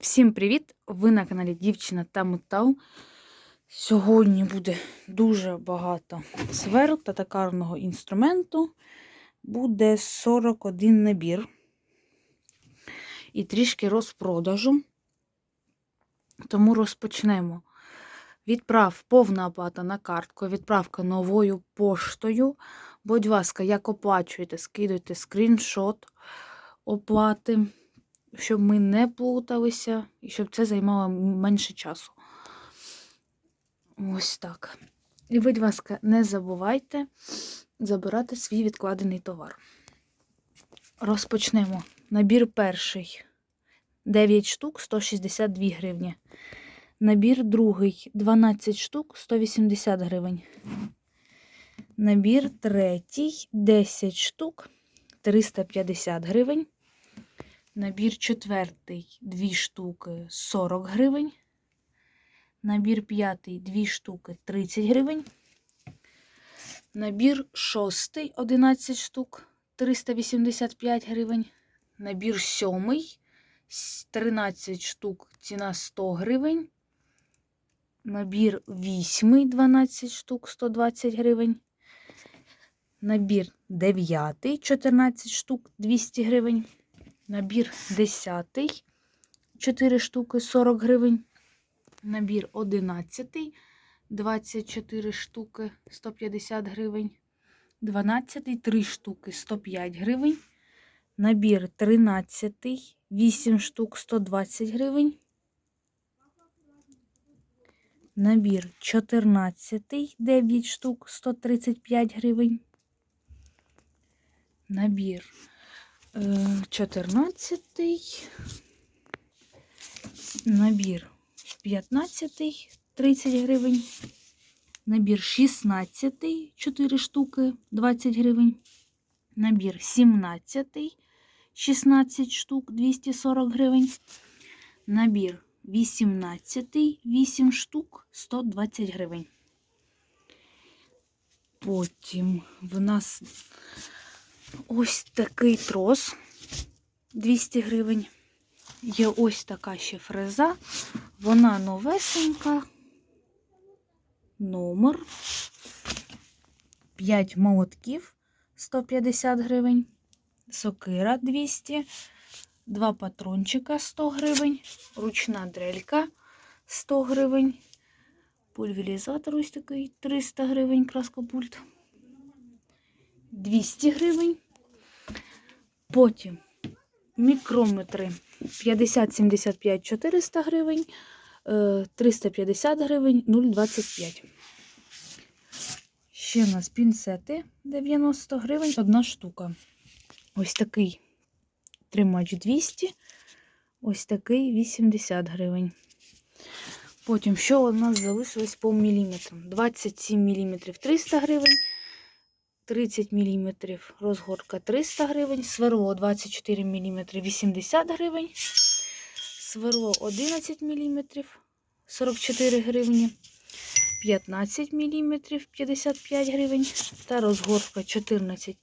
Всім привіт! Ви на каналі Дівчина та Метал. Сьогодні буде дуже багато сверл та токарного інструменту. Буде 41 набір і трішки розпродажу. Тому розпочнемо. Відправ повна оплата на картку, відправка новою поштою. Будь ласка, як оплачуєте, скидуйте скріншот оплати щоб ми не плуталися і щоб це займало менше часу. Ось так. І, будь ласка, не забувайте забирати свій відкладений товар. Розпочнемо. Набір перший 9 штук 162 гривні. Набір другий 12 штук 180 гривень. Набір третій 10 штук 350 гривень. Набір четвертий 2 штуки 40 гривень. Набір п'ятий 2 штуки 30 гривень. Набір шостий 11 штук 385 гривень. Набір сьомий 13 штук ціна 100 гривень. Набір вісьмий 12 штук 120 гривень. Набір дев'ятий 14 штук 200 гривень. Набір 10, 4 штуки 40 гривень. Набір 11, 24 штуки 150 гривень. 12, 3 штуки 105 гривень. Набір 13, 8 штук 120 гривень. Набір 14, 9 штук 135 гривень. Набір 14 набір 15 30 гривень, набір 16 4 штуки 20 гривень, набір 17 16 штук 240 гривень, набір 18 8 штук 120 гривень. Потім в нас Ось такий трос 200 гривень. Є ось така ще фреза. Вона новесенька. Номер. 5 молотків 150 гривень. Сокира 200, два патрончика 100 гривень, ручна дрелька 100 гривень. Пульверізатор ось такий 300 гривень, краскопульт. 200 гривень. Потім мікрометри 50, 75, 400 гривень, 350 гривень, 0,25. Ще у нас пінцети 90 гривень, одна штука. Ось такий тримач 200, ось такий 80 гривень. Потім, що у нас залишилось по міліметрам? 27 мм 300 гривень. 30 мм, розгортка 300 гривень, сверло 24 мм 80 гривень, сверло 11 мм 44 гривні, 15 мм 55 гривень та розгортка 14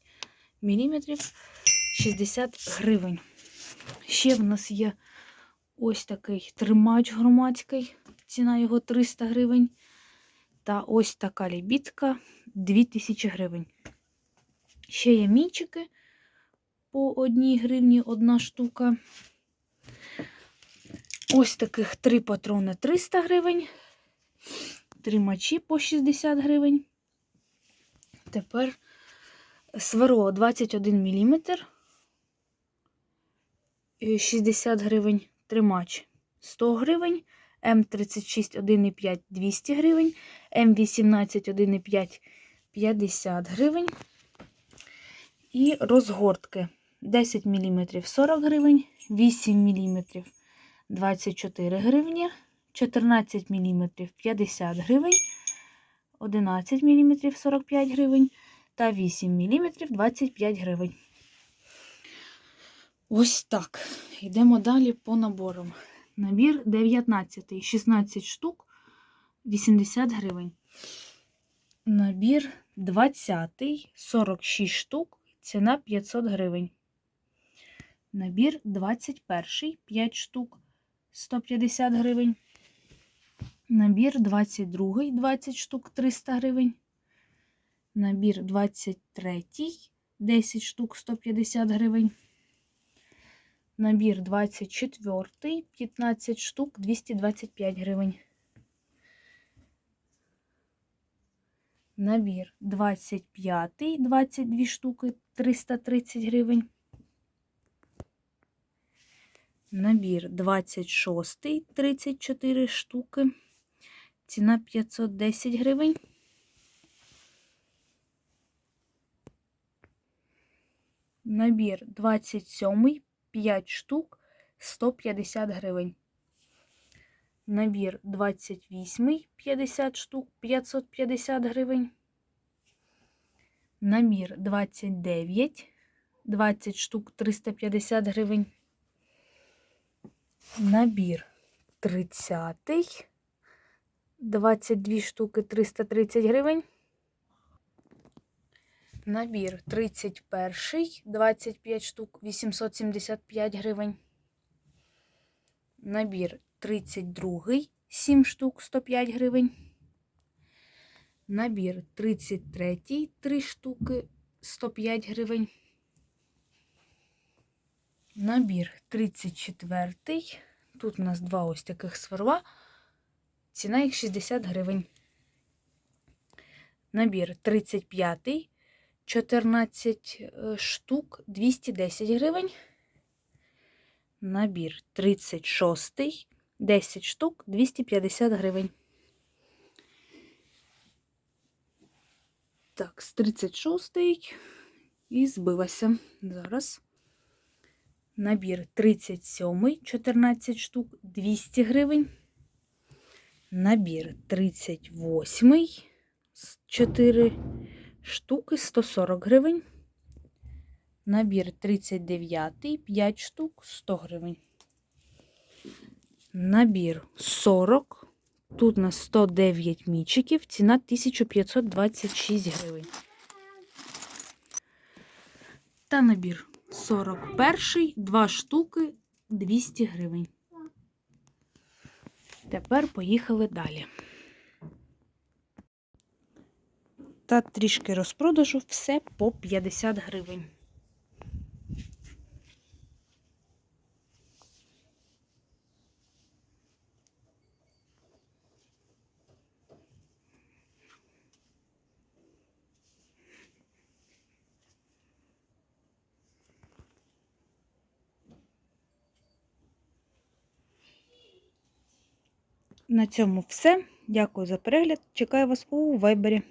мм 60 гривень. Ще в нас є ось такий тримач громадський, ціна його 300 гривень. Та ось така лібідка 2000 гривень. Ще є мічики по одній гривні одна штука. Ось таких три патрони 300 гривень, три мачі по 60 гривень. Тепер сверло 21 мм, 60 гривень, тримач 100 гривень, М36 1,5 200 гривень, М18 1,5 50 гривень. І розгортки 10 мм 40 гривень, 8 мм 24 гривні, 14 мм 50 гривень, 11 мм 45 гривень та 8 мм 25 гривень. Ось так. Йдемо далі по наборам. Набір 19, 16 штук, 80 гривень. Набір 20, 46 штук. Ціна 500 гривень. Набір 21, 5 штук, 150 гривень. Набір 22, 20 штук 300 гривень. Набір 23, 10 штук 150 гривень. Набір 24, 15 штук 225 гривень. Набір 25, 22 штуки 330 гривень. Набір 26, 34 штуки. Ціна 510 гривень. Набір 27, 5 штук 150 гривень. Набір 28, 50 штук 550 гривень. Набір 29, 20 штук 350 гривень. Набір 30, 22 штуки 330 гривень. Набір 31, 25 штук 875 гривень. Набір 32, 7 штук 105 гривень. Набір 33, 3 штуки 105 гривень. Набір 34. Тут у нас два ось таких сверла. Ціна їх 60 гривень. Набір 35. 14 е, штук 210 гривень. Набір 36, 10 штук 250 гривень. Так, з 36 і збилася. Зараз. Набір 37, 14 штук 200 гривень. Набір 38, 4 штуки 140 гривень. Набір 39, 5 штук 100 гривень. Набір 40. Тут на 109 мічиків. Ціна 1526 гривень. Та набір 41, 2 штуки 200 гривень. Тепер поїхали далі. Та трішки розпродажу все по 50 гривень. На цьому все. Дякую за перегляд. Чекаю вас у вайбері.